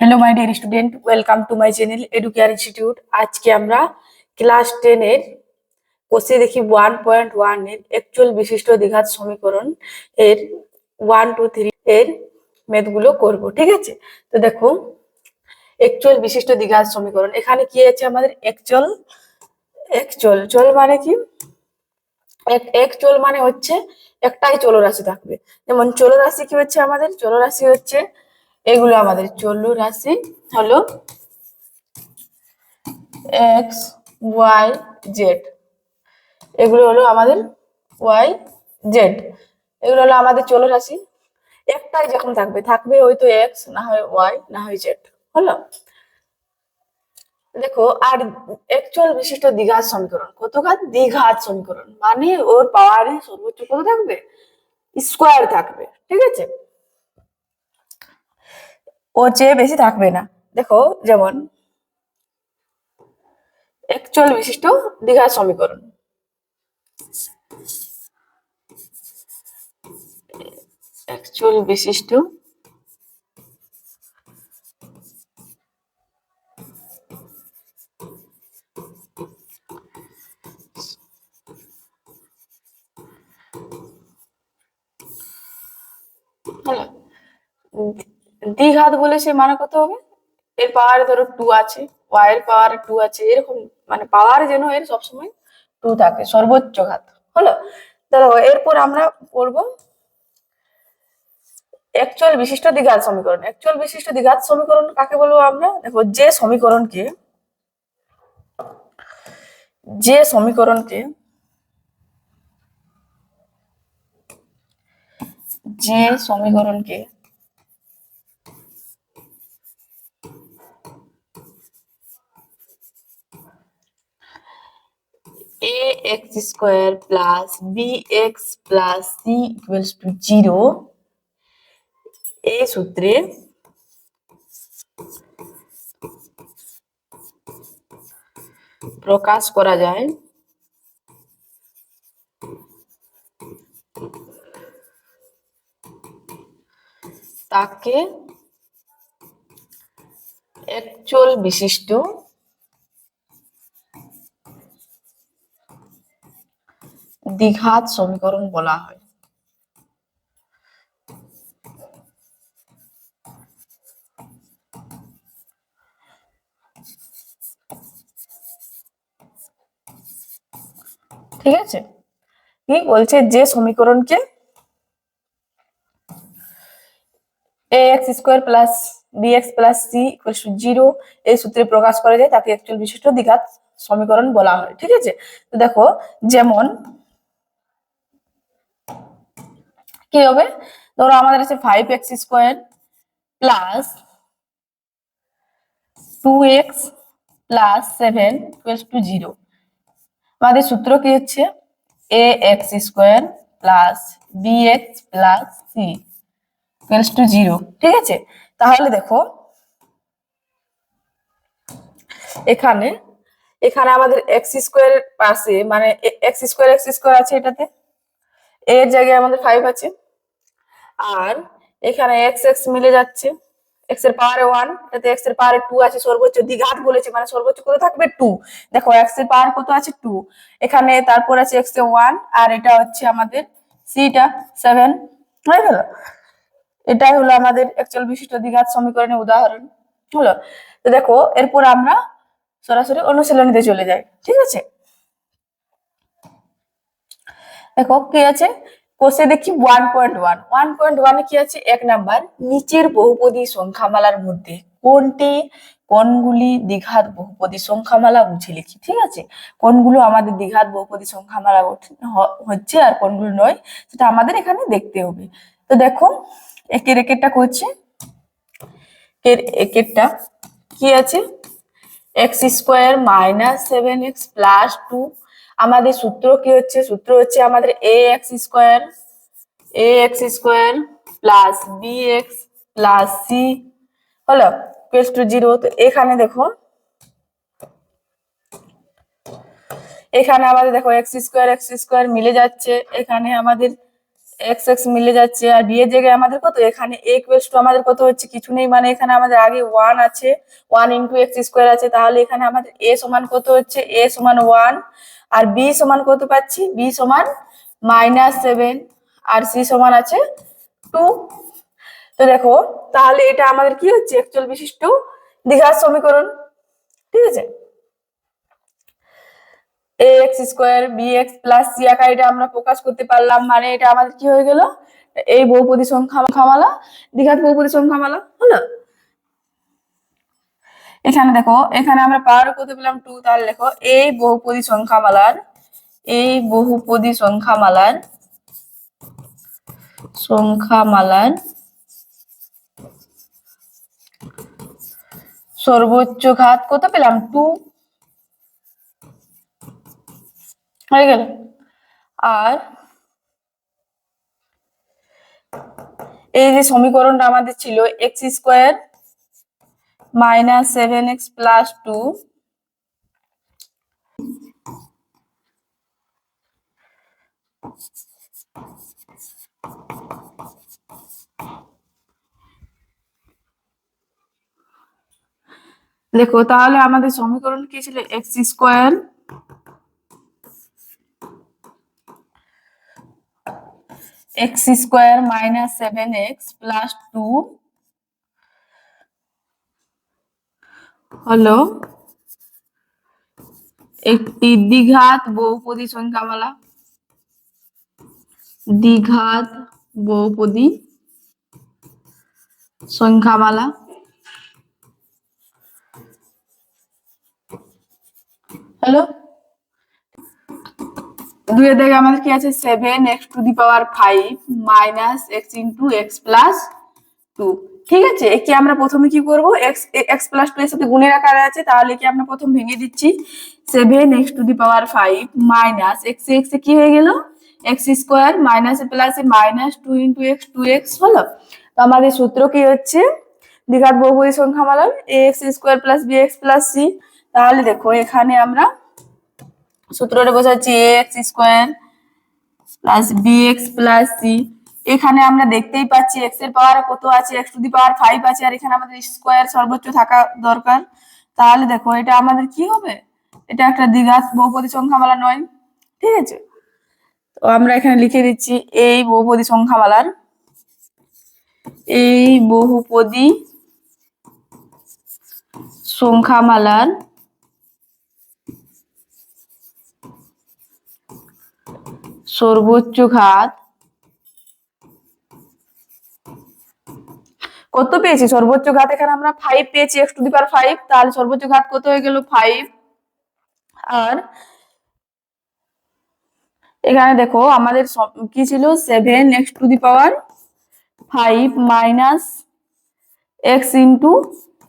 Hello my dear student welcome to my channel Educare institute আজকে আমরা class টেনের কোষে দেখি ওয়ান পয়েন্ট ওয়ানের একচুয়াল বিশিষ্ট দ্বিঘাত সমীকরণ এর ওয়ান টু থ্রি এর মেথগুলো করব, ঠিক আছে? তো দেখো একচুয়াল বিশিষ্ট দ্বিঘাত সমীকরণ। এখানে কি আছে আমাদের? একচল একচল চল মানে কি? এক চল মানে হচ্ছে একটাই চলরাশি থাকবে। যেমন চলরাশি কি হচ্ছে আমাদের? চলরাশি হচ্ছে এগুলো আমাদের চলু রাশি হলো এক্স ওয়াই জেড এগুলো হলো আমাদের ওয়াই জেড এগুলো হলো আমাদের চল রাশি। একটাই যখন থাকবে থাকবে হয়তো এক্স না হয় ওয়াই না হয় জেড হলো? দেখো, আর একচুয়াল বিশিষ্ট দ্বিঘাত সমীকরণ। কত ঘাত দ্বিঘাত সমীকরণ। মানে ওর পাওয়ারে সর্বোচ্চ কত থাকবে? স্কোয়ার থাকবে। ঠিক আছে? ওর চেয়ে বেশি থাকবে না। দেখো যেমন একচুয়াল বিশিষ্ট দ্বিঘাত সমীকরণ। একচুয়াল বিশিষ্ট হলো দ্বিঘাত বলে সে মানে কত হবে? এর পাওয়ার ধরো টু আছে ওয়াই এর পাওয়ার টু আছে, এরকম মানে পাওয়ার যেন এর সবসময় টু থাকে, সর্বোচ্চ ঘাত, হলো? দেখো এরপর আমরা পড়ব একচুয়াল বিশিষ্ট দ্বিঘাত সমীকরণ। একচুয়াল বিশিষ্ট দ্বিঘাত সমীকরণ কাকে বলব আমরা? দেখো, যে সমীকরণকে যে সমীকরণকে যে সমীকরণকে a x square plus bx plus c equals to 0 এই সূত্রে প্রকাশ করা যায় তাকে একচুয়াল বিশিষ্ট দ্বিঘাত সমীকরণ বলা হয়। ঠিক আছে? কি বলছে যে সমীকরণকে? X square plus b x plus c zero এই সূত্রে প্রকাশ করা যায়, তাকে বিশিষ্ট দ্বিঘাত সমীকরণ বলা হয়। ঠিক আছে? তো দেখো, যেমন কি হবে? ধরো আমাদের আছে five x square plus two x plus seven equal to zero আমাদের সূত্র কি হচ্ছে? A x square plus b x plus c equals to zero ঠিক আছে? তাহলে দেখো, এখানে এখানে আমাদের এক্স স্কোয়ার পাশে মানে এক্স স্কোয়ার এক্স স্কোয়ার আছে এটাতে? এর জায়গায় আমাদের ফাইভ আছে। আর এখানে এক্স এক্স মিলে যাচ্ছে। এক্সের পাওয়ারে ওয়ান এটাতে এক্সের পাওয়ারে টু আছে, সর্বোচ্চ দ্বিঘাত বলেছে মানে সর্বোচ্চ কত থাকবে? টু দেখো এক্সের পাওয়ার কত আছে? টু এখানে তারপর আছে এক্সের ওয়ান আর এটা হচ্ছে আমাদের সিটা সেভেন হয়ে গেল। এটাই হলো আমাদের একচুয়াল বিশিষ্ট দ্বিঘাত সমীকরণের উদাহরণ। হলো, তো দেখো, এরপর আমরা সরাসরি অনুশীলনীতে চলে যাই, ঠিক আছে? দেখো, কি আছে? কোষে দেখি one point one one point ওয়ানে কি আছে? এক নাম্বার, নিচের বহুপদী সংখ্যামালার মধ্যে কোনটি, কোনগুলি দ্বিঘাত বহুপদী সংখ্যামালা বুঝে লিখি, ঠিক আছে? কোনগুলো আমাদের দীঘাত বহুপদী সংখ্যামালা হচ্ছে আর কোনগুলো নয়, সেটা আমাদের এখানে দেখতে হবে। তো দেখো, একের একেরটা করছে এর একেরটা কি আছে? X square minus seven x plus two আমাদের সূত্র কি হচ্ছে? সূত্র হচ্ছে আমাদের a x square a x square plus b x plus c হলো কেস টু জিরো তো এখানে দেখো, এখানে আমাদের দেখো এক্স স্কোয়ার এক্স স্কোয়ার মিলে যাচ্ছে। এখানে আমাদের এক্স এক্স মিলে যাচ্ছে আর বি এর জায়গায় আমাদের কত? এখানে এ ইকুয়ালস টু আমাদের কত হচ্ছে? কিছু নেই। মানে এখানে আমাদের আগে ওয়ান আছে। ওয়ান ইন্টু এক্স স্কোয়ার আছে। তাহলে এখানে আমাদের এ সমান কত হচ্ছে? এ সমান ওয়ান আর বি সমান কত পাচ্ছি? বি সমান মাইনাস সেভেন আর সি সমান আছে টু তো দেখো, তাহলে এটা আমাদের কি হচ্ছে? একচুয়াল বিশিষ্ট দ্বিঘাত সমীকরণ। ঠিক আছে? A x square b plus c আকার আমরা প্রকাশ করতে পারলাম। মানে এটা আমাদের কি হয়ে গেল? এই বহুপদী সংখ্যা খামালা দ্বিঘাত বহুপদী সংখ্যা মালা হলো? এখানে দেখো, এখানে আমরা পাওয়ার করতে পেলাম টু তাহলে দেখো, এই বহুপদী সংখ্যা মালার এই বহুপদী সংখ্যা মালার সংখ্যা মালার সর্বোচ্চ ঘাত কত পেলাম? টু হয়ে গেল। আর এই যে সমীকরণটা আমাদের ছিল x square minus seven x plus two দেখো তাহলে আমাদের সমীকরণ কি ছিল? X square x square minus seven x plus two হলো একটি দ্বিঘাত বহুপদী সংখ্যামালা দ্বিঘাত বহুপদী সংখ্যামালা হ্যালো দুই এর জায়গায় আমাদের কি আছে? Seven x to the power five minus x into x plus two ঠিক আছে? একে আমরা প্রথমে কি করব? এক্স এক্স প্লাস টু এর সাথে গুণের আকারে আছে, তাহলে কি আমরা প্রথম ভেঙে দিচ্ছি। Seven x to the power five minus x x কি হয়ে গেল? X square minus plus minus two into x two x হলো। তো আমাদের সূত্র কি হচ্ছে? দ্বিঘাত বহুপদী সংখ্যা মালার a x square plus b x plus c তাহলে দেখো, এখানে আমরা সূত্রটা বোঝাচ্ছি a x square plus b x plus c এখানে আমরা দেখতেই পাচ্ছি এক্সের পাওয়ার কত আছে x to the power five আছে, আর এখানে আমাদের স্কোয়ার সর্বোচ্চ থাকা দরকার। তাহলে দেখো, এটা আমাদের কি হবে? এটা একটা দ্বিঘাত বহুপদী সংখ্যামালা নয়, ঠিক আছে? তো আমরা এখানে লিখে দিচ্ছি এই বহুপদী সংখ্যামালার। এই বহুপদী সংখ্যামালার সর্বোচ্চ ঘাত? কত পেয়েছি? সর্বোচ্চ ঘাত এখানে আমরা ফাইভ পেয়েছি x to the power five তাহলে সর্বোচ্চ ঘাত কত হয়ে গেল? ফাইভ আর এখানে দেখো, আমাদের কি ছিল? Seven x to the power five minus x into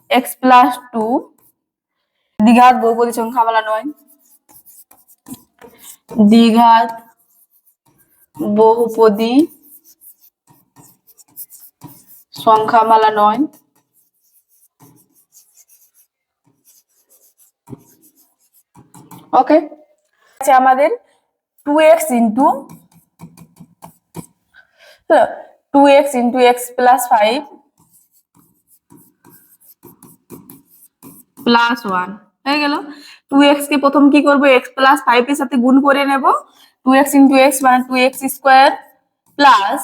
x plus two দ্বিঘাত বহুপদী সংখ্যা বলা নয়। দ্বিঘাত বহুপদী সংখ্যামালা নয়। ওকে আছে আমাদের two x into two x into x plus five plus one হয়ে গেল। টু এক্স কে প্রথম কি করব? এক্স প্লাস ফাইভ এর সাথে গুণ করে নেব। টু এক্স ইন্টু এক্স মানে টু এক্স স্কোয়ার প্লাস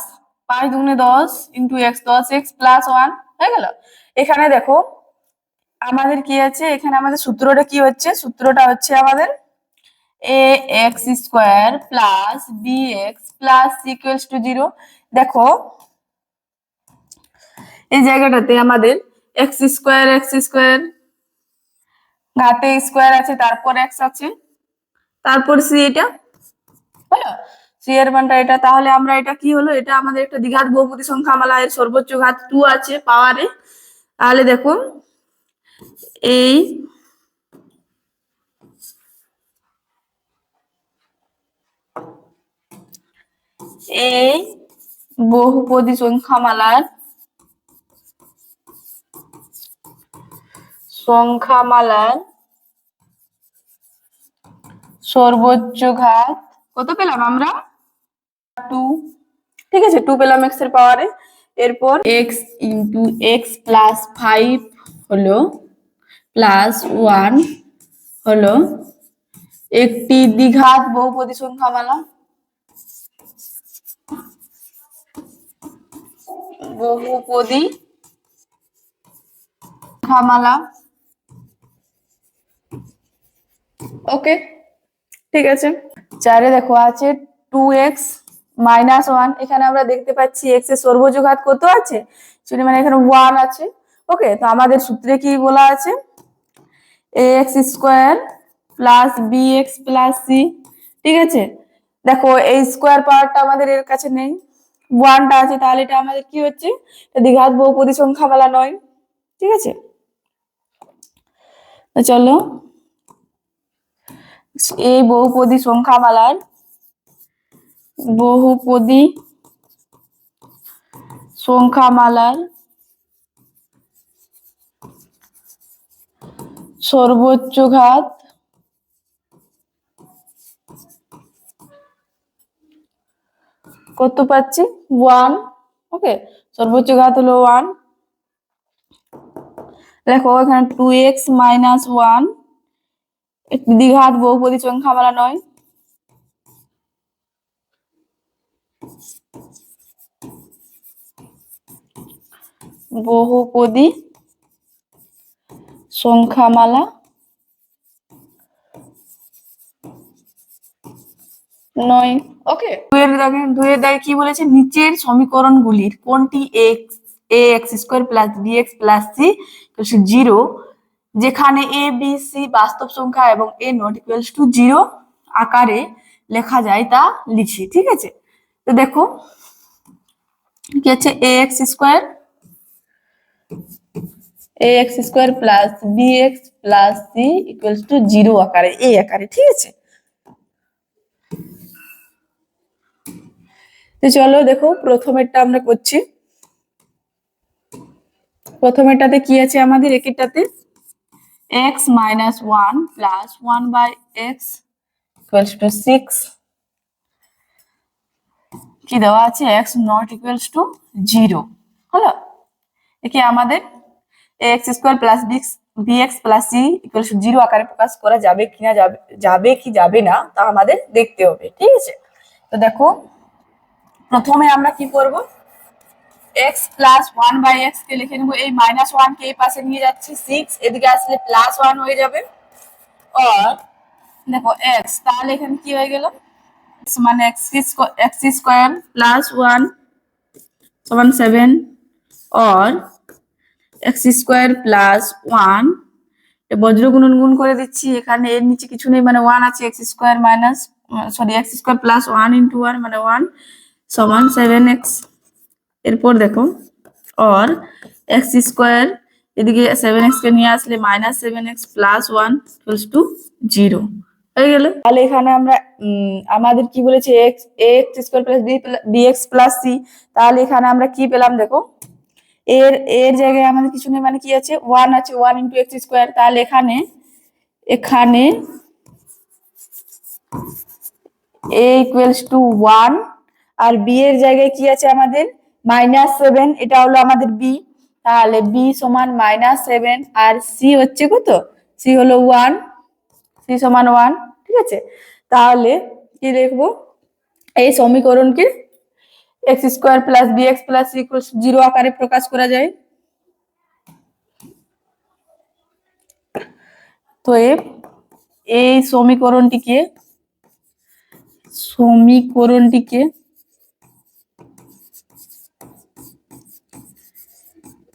পাঁচ দুগুণে দশ ইন্টু এক্স দশ এক্স প্লাস ওয়ান হয়ে গেল? এখানে দেখো, আমাদের কি আছে? এখানে আমাদের সূত্রটা কি হচ্ছে? সূত্রটা হচ্ছে আমাদের a x square plus b x plus equals to zero দেখো, এই জায়গাটাতে আমাদের এক্স স্কোয়ার এক্স স্কোয়ার ঘাতে স্কোয়ার আছে, তারপর এক্স আছে। তারপর সি এটা হলো এটা, তাহলে আমরা এটা কি হলো? এটা আমাদের একটা দ্বিঘাত বহুপদী সংখ্যা মালা এর সর্বোচ্চ ঘাত টু আছে পাওয়ারে তাহলে দেখুন, এই এই বহুপদী সংখ্যামালার সংখ্যামালার সর্বোচ্চ ঘাত কত পেলাম আমরা? টু ঠিক আছে টু পেলাম এক্সের পাওয়ারে এরপর x into x plus five হলো প্লাস ওয়ান হলো, একটি দ্বিঘাত বহুপদী সংখ্যামালা বহুপদী সংখ্যামালা ওকে ঠিক আছে। চারে দেখো আছে টু এক্স মাইনাস ওয়ান এখানে আমরা দেখতে পাচ্ছি এক্সের সর্বোচ্চ ঘাত কত আছে? মানে এখানে ওয়ান আছে। ওকে তো আমাদের সূত্রে কি বলা আছে? A x square plus b x plus c ঠিক আছে? দেখো, এই স্কোয়ার পাওয়ারটা আমাদের এর কাছে নেই। ওয়ানটা আছে, তাহলে এটা আমাদের কি হচ্ছে? এটা দ্বিঘাত বহুপদী সংখ্যা বলা নয়। ঠিক আছে? চলো এই বহুপদী সংখ্যামালার বহুপদী সংখ্যামালার সর্বোচ্চ ঘাত কত পাচ্ছি? ওয়ান ওকে সর্বোচ্চ ঘাত হলো ওয়ান দেখো, এখানে টু এক্স মাইনাস ওয়ান দ্বিঘাত বহুপদী সংখ্যামালা নয়। বহুপদী সংখ্যামালা নয়। ওকে, দুয়ের দাগে দুয়ের দাগে কি বলেছে? নিচের সমীকরণগুলির কোনটি x, a x square plus b x plus c zero যেখানে এ বি সি বাস্তব সংখ্যা এবং a not equals to zero আকারে লেখা যায় তা লিখি, ঠিক আছে? তো দেখো, কি আছে? A x square a x square plus b x plus c equals to zero আকারে এ আকারে, ঠিক আছে? তো চলো দেখো, প্রথমেরটা আমরা করছি। প্রথমেরটাতে কি আছে আমাদের? একেরটাতে x minus one plus one by x equals to six কি দেওয়া আছে? X not equals to zero হলো? একে আমাদের x square plus b x b x plus c equals to zero আকারে প্রকাশ করা যাবে কিনা যাবে যাবে কি যাবে না তা আমাদের দেখতে হবে, ঠিক আছে? তো দেখো, প্রথমে আমরা কি করব? X plus one by x কে লিখে নেব। এই মাইনাস ওয়ান কে এই পাশে নিয়ে যাচ্ছি সিক্স এদিকে আসলে প্লাস ওয়ান হয়ে যাবে। আর দেখো এক্স তাহলে এখানে কি হয়ে গেল? X মানে x x square plus one সমান সেভেন আর এক্স স্কোয়ার প্লাস ওয়ান বজ্র গুণন গুণ করে দিচ্ছি। এখানে এর নিচে কিছু নেই মানে ওয়ান আছে x square minus sorry x square plus one into one মানে ওয়ান সমান সেভেন এক্স এরপর দেখো অর এক্স স্কোয়ার এদিকে সেভেন এক্স কে নিয়ে আসলে minus seven x plus one equals to zero হয়ে গেল। তাহলে এখানে আমরা আমাদের কি বলেছে x x square plus b b x plus c তাহলে এখানে আমরা কি পেলাম দেখো? এর এর জায়গায় আমাদের কিছু নেই মানে কি আছে? ওয়ান আছে ওয়ান ইন্টু এক্স স্কোয়ার তাহলে এখানে এখানে এ ইকুয়ালস টু ওয়ান আর বি এর জায়গায় কি আছে আমাদের? মাইনাস সেভেন, এটা হলো আমাদের বি তাহলে বি সমান মাইনাস সেভেন, আর সি হচ্ছে কত? সি হলো ওয়ান সি সমান ওয়ান ঠিক আছে? তাহলে কি লিখব? এই সমীকরণকে x square plus b x plus zero আকারে প্রকাশ করা যায়। তো এই সমীকরণটিকে সমীকরণটিকে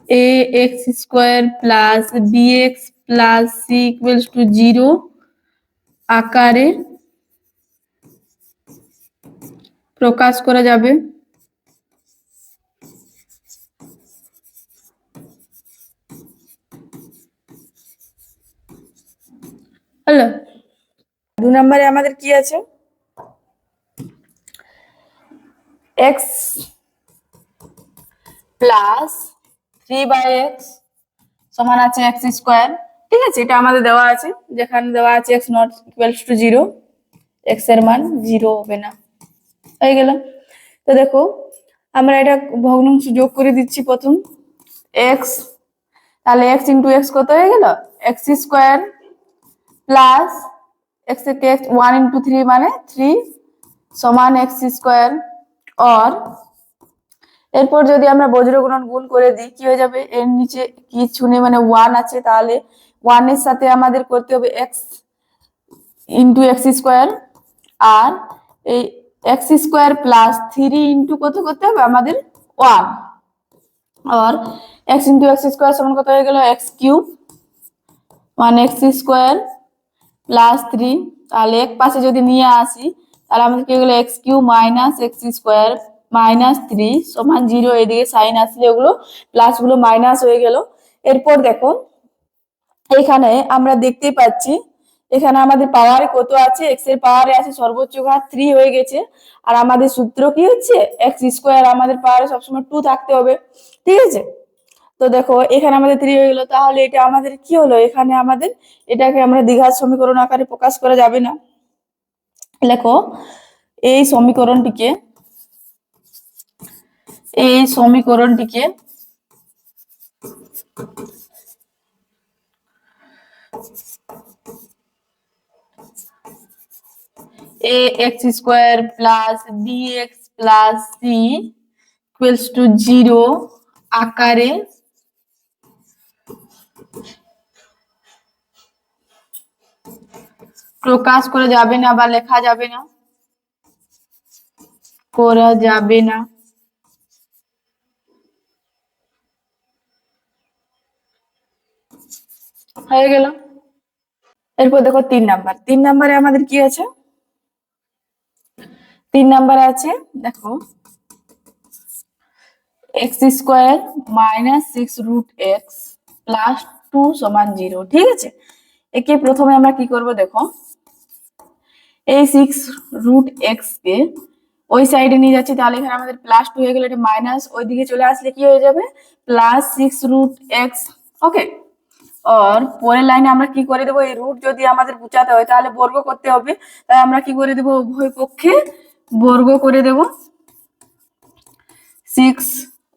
x square plus b x plus c equals to zero আকারে প্রকাশ করা যাবে। হ্যালো। দু নম্বরে আমাদের কি আছে? X plus three by x সমান আছে এক্স স্কোয়ার ঠিক আছে? এটা আমাদের দেওয়া আছে। যেখানে দেওয়া আছে x not equals to zero এক্সের মান জিরো হবে না। হয়ে গেল। তো দেখো, আমরা এটা ভগ্নাংশ যোগ করে দিচ্ছি প্রথম। এক্স তাহলে এক্স ইন্টু এক্স কত হয়ে গেল? X square plus x x one into three মানে থ্রি সমান এক্স স্কোয়ার অর এরপর যদি আমরা বজ্রগুণন গুণ করে দিই, কি হয়ে যাবে? এর নিচে কিছু নেই মানে ওয়ান আছে, তাহলে ওয়ানের সাথে আমাদের করতে হবে এক্স ইন্টু এক্স স্কোয়ার আর এই x square plus three into কত করতে হবে? আমাদের ওয়ান আর এক্স ইন্টু এক্স স্কোয়ার সমান কত হয়ে গেল? X cube one x square plus three তাহলে এক পাশে যদি নিয়ে আসি, তাহলে আমাদের কি হলো x cube minus x square minus three সমান জিরো এদিকে সাইন আসলে ওগুলো প্লাসগুলো মাইনাস হয়ে গেল। এরপর দেখো, এখানে আমরা দেখতেই পাচ্ছি, এখানে আমাদের পাওয়ার কত আছে? এক্সের পাওয়ারে আছে সর্বোচ্চ ঘাত থ্রি হয়ে গেছে। আর আমাদের সূত্র কি হচ্ছে? এক্স স্কোয়ার আমাদের পাওয়ারে সবসময় টু থাকতে হবে। ঠিক আছে? তো দেখো, এখানে আমাদের থ্রি হয়ে গেলো। তাহলে এটা আমাদের কি হলো? এখানে আমাদের এটাকে আমরা দীঘার সমীকরণ আকারে প্রকাশ করা যাবে না। লেখো এই সমীকরণটিকে এই সমীকরণটিকে a x square plus bx plus c equals to zero আকারে প্রকাশ করা যাবে না বা লেখা যাবে না, করা যাবে না। হয়ে গেল। এরপর দেখো তিন নাম্বার। তিন নাম্বারে আমাদের কি আছে? তিন নাম্বারে আছে, দেখো x square minus six root x plus two সমান জিরো ঠিক আছে? একে প্রথমে আমরা কি করব দেখো? এই সিক্স রুট এক্স কে ওই সাইডে নিয়ে যাচ্ছি, তাহলে এখানে আমাদের প্লাস টু হয়ে গেলে, এটা মাইনাস ওই দিকে চলে আসলে কি হয়ে যাবে? Plus six root x okay আর পরের লাইনে আমরা কি করে দেবো? এই রুট যদি আমাদের বুঝাতে হয়, তাহলে বর্গ করতে হবে। তাই আমরা কি করে দেবো? উভয় পক্ষে বর্গ করে দেব। সিক্স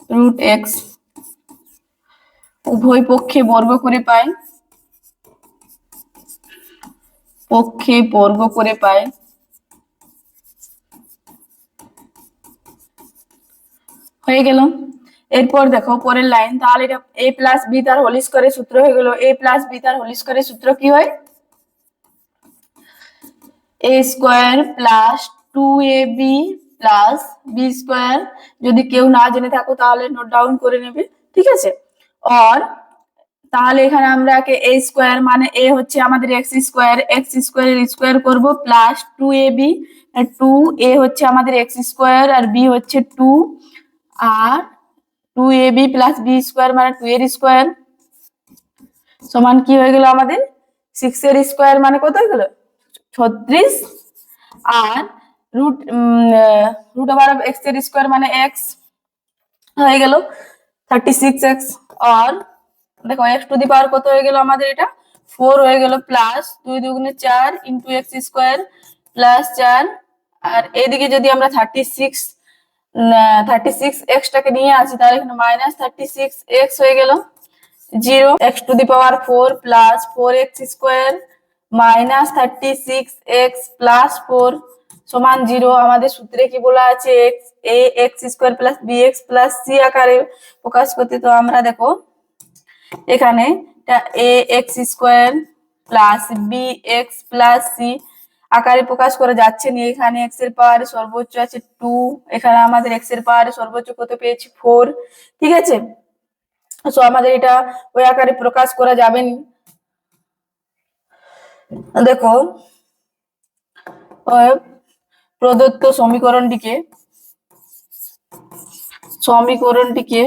রুট এক্স উভয় পক্ষে বর্গ করে পাই। পক্ষে বর্গ করে পাই। হয়ে গেল। এরপর দেখো, পরের লাইন তাহলে এটা এ প্লাস বি তার হোল স্কোয়ারের সূত্র হয়ে গেল। এ প্লাস বি তার হোল স্কোয়ারের সূত্র কি হয়? A square plus two a b plus b square যদি কেউ না জেনে থাকো, তাহলে নোট ডাউন করে নেবে, ঠিক আছে? আর তাহলে এখানে আমরা এ স্কোয়ার মানে এ হচ্ছে আমাদের এক্স স্কোয়ার এক্স স্কোয়ারের স্কোয়ার করব plus two a b two a হচ্ছে আমাদের এক্স স্কোয়ার আর বি হচ্ছে two R two a b plus b square মানে টু এর স্কোয়ার সমান কি হয়ে গেল আমাদের? সিক্স এর স্কোয়ার মানে কত হয়ে গেল? ছত্রিশ। আর রুট রুট ওভার অফ এক্সের স্কোয়ার মানে এক্স হয়ে গেল থার্টি সিক্স এক্স আর দেখো এক্স টু দি পাওয়ার কত হয়ে গেল আমাদের এটা? ফোর হয়ে গেল প্লাস দুই দুগুণে চার ইন্টু এক্স স্কোয়ার প্লাস চার। আর এদিকে যদি আমরা থার্টি সিক্স থার্টি সিক্স এক্সটাকে নিয়ে আসি তাহলে এখানে মাইনাস থার্টি সিক্স এক্স হয়ে গেল zero x to the power four plus four x square minus thirty six x plus four সমান জিরো আমাদের সূত্রে কি বলা আছে? X a x square plus b x plus c আকারে প্রকাশ করতে, তো আমরা দেখো এখানে a x square plus b x plus c আকারে প্রকাশ করা যাচ্ছে না। এখানে এক্সের পাওয়ারে সর্বোচ্চ আছে টু এখানে আমাদের এক্সের পাওয়ারে সর্বোচ্চ কত পেয়েছি? ফোর ঠিক আছে? সো আমাদের এটা ওই আকারে প্রকাশ করা যাবে না। দেখো প্রদত্ত সমীকরণটিকে সমীকরণটিকে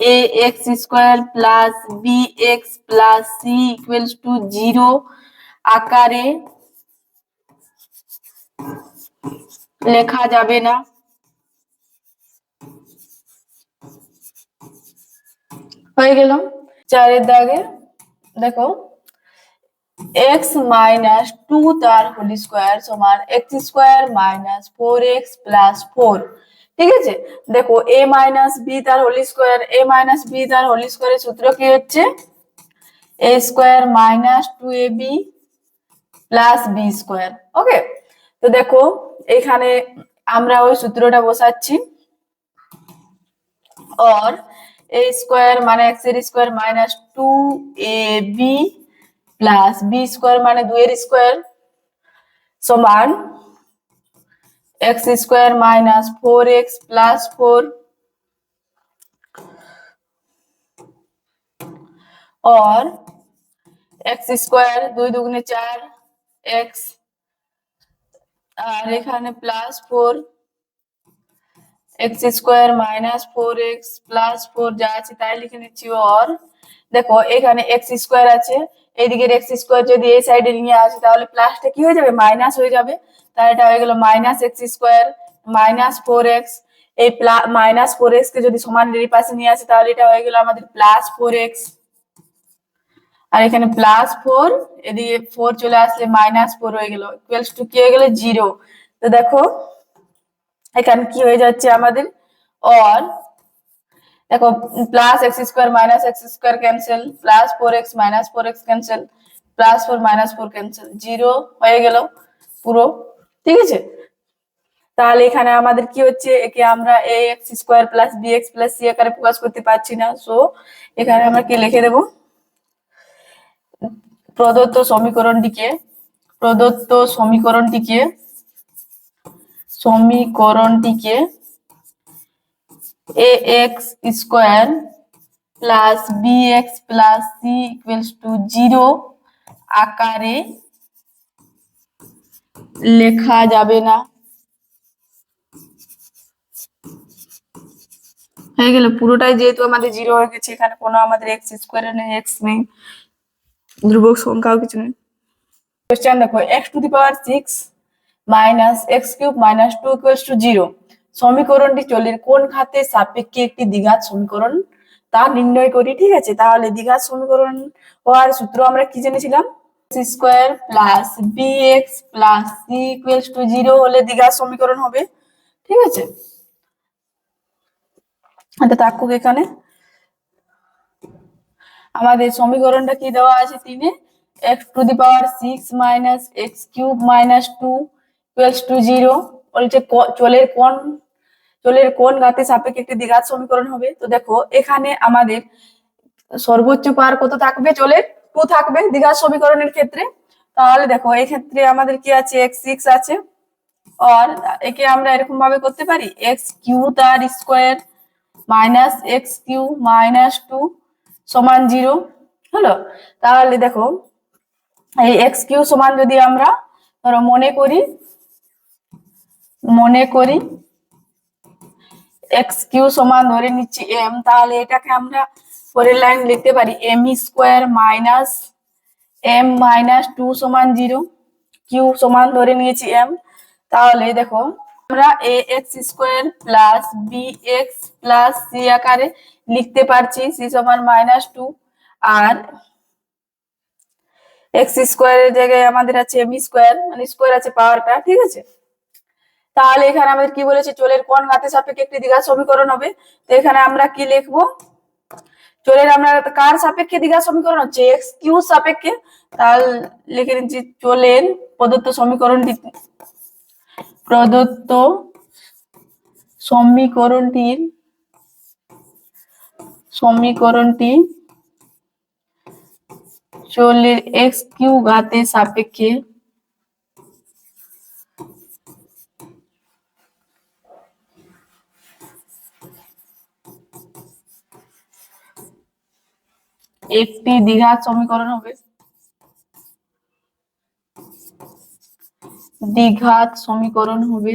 a x square plus b x plus c equals to zero আকারে লেখা যাবে না। হয়ে গেল। চারের দাগে দেখো এক্স মাইনাস টু তার হোল স্কোয়ার সমান x square minus four x plus four ঠিক আছে দেখো এ মাইনাস বি তার whole square A minus B তার হোল স্কোয়ারের সূত্র কি হচ্ছে A square minus two A B plus B square okay তো দেখো এখানে আমরা ওই সূত্রটা বসাচ্ছি और ए स्क्वायर माने एक्स এর square minus two A B plus B square মানে দুইয়ের স্কয়ার সমান x square minus four x plus four और x স্কয়ার দুই দুগুণে চার x আর এখানে plus four x square minus four x plus four যা আছে তাই লিখে নিচ্ছি ওর দেখো এখানে এক্স স্কোয়ার আছে এইদিকের এক্স স্কোয়ার যদি এই সাইডে নিয়ে আসে, তাহলে প্লাসটা কি হয়ে যাবে? মাইনাস হয়ে যাবে। তাহলে এটা হয়ে গেল minus x square minus four x এই মাইনাস ফোর এক্স কে যদি সমান এর পাশে নিয়ে আসে, তাহলে এটা হয়ে গেল আমাদের প্লাস ফোর এক্স আর এখানে প্লাস ফোর এদিকে ফোর চলে আসলে মাইনাস ফোর হয়ে গেল। ইকুয়ালস টু কি হয়ে গেল? জিরো তো দেখো, এখানে কি হয়ে যাচ্ছে আমাদের? অর দেখো plus x square minus x square cancel plus four x minus four x cancel plus four minus four cancel zero হয়ে গেল পুরো, ঠিক আছে? তাহলে এখানে আমাদের কি হচ্ছে? একে আমরা a x square plus b x plus c আকারে প্রকাশ করতে পারছি না। সো এখানে আমরা কি লিখে দেব? প্রদত্ত সমীকরণটিকে প্রদত্ত সমীকরণটিকে সমীকরণটিকে a x square plus b x plus c equals to zero আকারে লেখা যাবে না। হয়ে গেল, পুরোটাই যেহেতু আমাদের জিরো হয়ে গেছে, এখানে কোনো আমাদের এক্স স্কোয়ার নেই এক্স নেই। ধ্রুবক সংখ্যাও কিছু নেই। কোশ্চেন দেখো x to the power six minus x cube minus two equals to zero সমীকরণটি চলের কোন খাতের সাপেক্ষে একটি দ্বিঘাত সমীকরণ? তা নির্ণয় করি, ঠিক আছে? তাহলে দ্বিঘাত সমীকরণ হওয়ার সূত্র আমরা কি জেনেছিলাম? Square plus b x plus two zero হলে সমীকরণ হবে, ঠিক আছে? এটা এখানে। আমাদের সমীকরণটা কি দেওয়া আছে তিনে? X to the power six minus x cube minus two equals to zero বলছে চলের কোন চলের কোন ঘাতে সাপেক্ষে একটি দ্বিঘাত সমীকরণ হবে? তো দেখো, এখানে আমাদের সর্বোচ্চ পার কত থাকবে চলের টু থাকবে দ্বিঘাত সমীকরণের ক্ষেত্রে। তাহলে দেখো, এই ক্ষেত্রে আমাদের কি আছে? এক্স সিক্স আছে। আর একে আমরা এরকম ভাবে করতে পারি? এক্স কিউ তার square minus x cube minus two সমান জিরো। হলো? তাহলে দেখো, এই এক্স কিউ সমান যদি আমরা ধরো মনে করি মনে করি এক্স কিউ সমান ধরে নিচ্ছি এম তাহলে এটাকে আমরা পরের লাইন লিখতে পারি m square minus m minus two সমান জিরো কিউ সমান ধরে নিয়েছি এম তাহলে দেখো, আমরা a x square plus b x plus c আকারে লিখতে পারছি সি সমান মাইনাস টু আর এক্স স্কোয়ারের জায়গায় আমাদের আছে এম স্কোয়ার মানে স্কোয়ার আছে পাওয়ারটা ঠিক আছে? তাহলে এখানে আমাদের কি বলেছে? চোলের কোন ঘাতের সাপেক্ষে একটি দ্বিঘাত সমীকরণ হবে? তো এখানে আমরা কি লিখব? চোলের আমরা কার সাপেক্ষে দ্বিঘাত সমীকরণ হচ্ছে? এক্স কিউ সাপেক্ষে। তাহলে লিখে নিচ্ছি চলের প্রদত্ত সমীকরণটি প্রদত্ত সমীকরণটির সমীকরণটি চোলের এক্স কিউ ঘাতের সাপেক্ষে একটি দ্বিঘাত সমীকরণ হবে। দ্বিঘাত সমীকরণ হবে।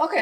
ওকে